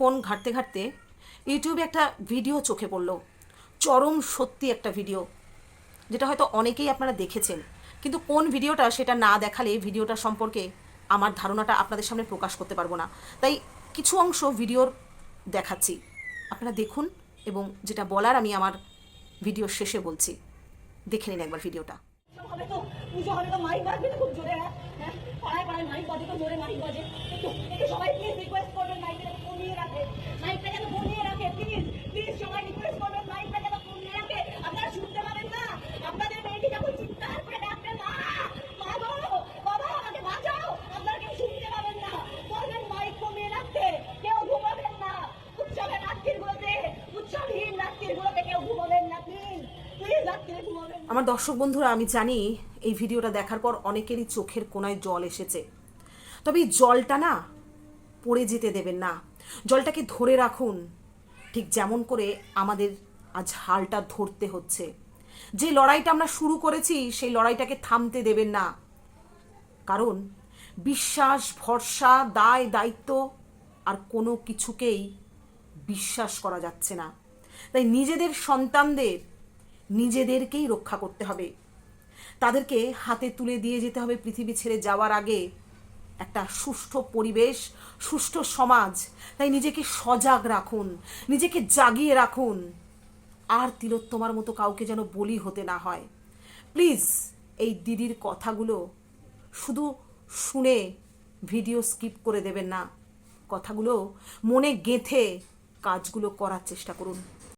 Phone ঘাঁটতে ঘাঁটতে ইউটিউবে একটা ভিডিও চোখে পড়ল। চরম সত্যি একটা ভিডিও, যেটা হয়তো অনেকেই আপনারা দেখেছেন। কিন্তু কোন ভিডিওটা সেটা না দেখালে ভিডিওটা সম্পর্কে আমার ধারণাটা আপনাদের সামনে প্রকাশ করতে পারব না। তাই কিছু অংশ ভিডিওর দেখাচ্ছি। আপনারা দেখুন এবং যেটা বলার আমি আমার ভিডিও শেষে বলছি। দেখে নিন একবার ভিডিওটা। মাইক তো খুব জোরে হ্যাঁ? হ্যাঁ? পাড়ায় পাড়ায় মাইক বাজে তো, জোরে মাইক বাজে। একটু সবাই প্লিজ রিকোয়েস্ট করবেন মাইকটা আমার দর্শক বন্ধুরা, আমি জানি এই ভিডিওটা দেখার পর অনেকেরই চোখের কোনায় জল এসেছে। তবে এই জলটা না পড়ে যেতে দেবেন না। জলটাকে ধরে রাখুন, ঠিক যেমন করে আমাদের আজ হালটা ধরতে হচ্ছে। যে লড়াইটা আমরা শুরু করেছি, সেই লড়াইটাকে থামতে দেবেন না। কারণ বিশ্বাস, ভরসা, দায়, দায়িত্ব আর কোনো কিছুকেই বিশ্বাস করা যাচ্ছে না। তাই নিজেদের সন্তানদের নিজেদেরকেই রক্ষা করতে হবে। তাদেরকে হাতে তুলে দিয়ে যেতে হবে পৃথিবী ছেড়ে যাওয়ার আগে। একটা সুষ্ঠু পরিবেশ, সুষ্ঠু সমাজ, তাই নিজেকে সজাগ রাখুন, নিজেকে জাগিয়ে রাখুন। আর তিলোত্তমার মতো কাউকে যেন বলি হতে না হয়। প্লিজ, এই দিদির কথাগুলো শুধু শুনে ভিডিও স্কিপ করে দেবেন না। কথাগুলো মনে গেঁথে কাজগুলো করার চেষ্টা করুন।